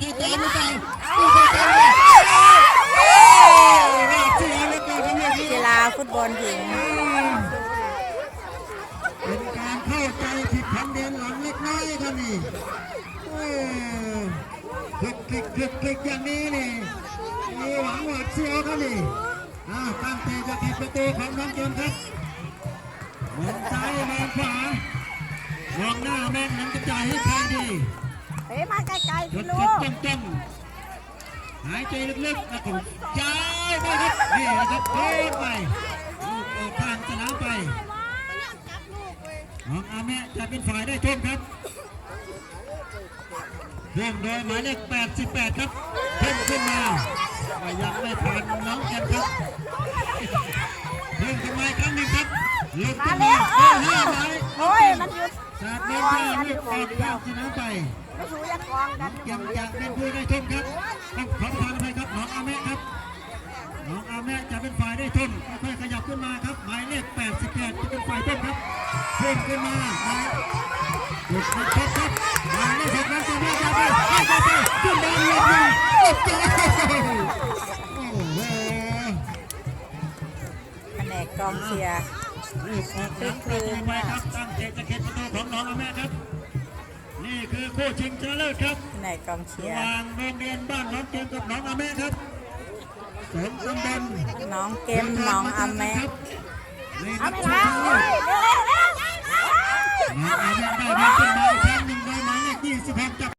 มีใครเตะหรือเปล่ามีใครเตะไม่เชื่อเหลือเลยกีฬาฟุตบอลหญิงเป็นการเข้าใจผิดของเดียนหลังเล็กน้อยครับนี่คลิกคลิกคลิกคลิกอย่างนี้นี่มีหวังหวาดเสียวครับนี่อ่าตั้งแต่จะติดประตูของน้องเกมครับมองซ้ายมองขวามองหน้าแม่งนั้นจะจายให้ใครดีเฮ้ยมา จพี่ดลูจดจ้องจ้องหายใจลึกๆแล้วก็ย้ายไปครับนี่นะครับโค้งไปลูกออกข้างสนามไปน้องอาแม่จะเป็นฝ่ายได้ทุ่มครับเริ่มโดยหมายเลข88 ครับเพิ่มขึ้นมาก็ยังไม่ผ่านน้องแกนครับเพิ่มขึ้นมาครั้งหนึ่งครับลงมขึ้นมาวเอ้ยเบอร์ห้าหมาย โอ้ยมันหยุดจากเดินทางลูกออกข้างสนามไปไม่ถูกจะกองกันยังอยากเป็นผู้ได้ทุนครับต้องขอทานไปครับน้องอาแม่ครับน้องอาแม่จะเป็นฝ่ายได้ทุนค่อยๆขยับขึ้นมาครับหมายเลข88จะเป็นฝ่ายต้นครับเพิ่มขึ้นมาหมายหยุดนะครับครับหมายเลข6นั้นจะไม่จะไปไม่จะไปขึ้นบอลหลบหนึ่งหลบเจ้าโอ้โหแผนกกองเชียร์ รีบออกหลังประตูไปครับตั้งเตะจะเข็นประตูของน้องอาแม่ครับ นี่คือคู่ชิงชนะเลิศครับแผนกกองเชีระยร์หว่างโรงเรียนบ้านน้องเกมกับน้องอาแม่ครับสมตำบลน้องเกมน้องอาแม่ในเอานัดไปชิงแล้ชวนะเร็เลิศวเร็วเร็วน้องอาแม่ได้บอลขึ้นมาอีกครั้งหนึ่งโดยหมายเลข26จาก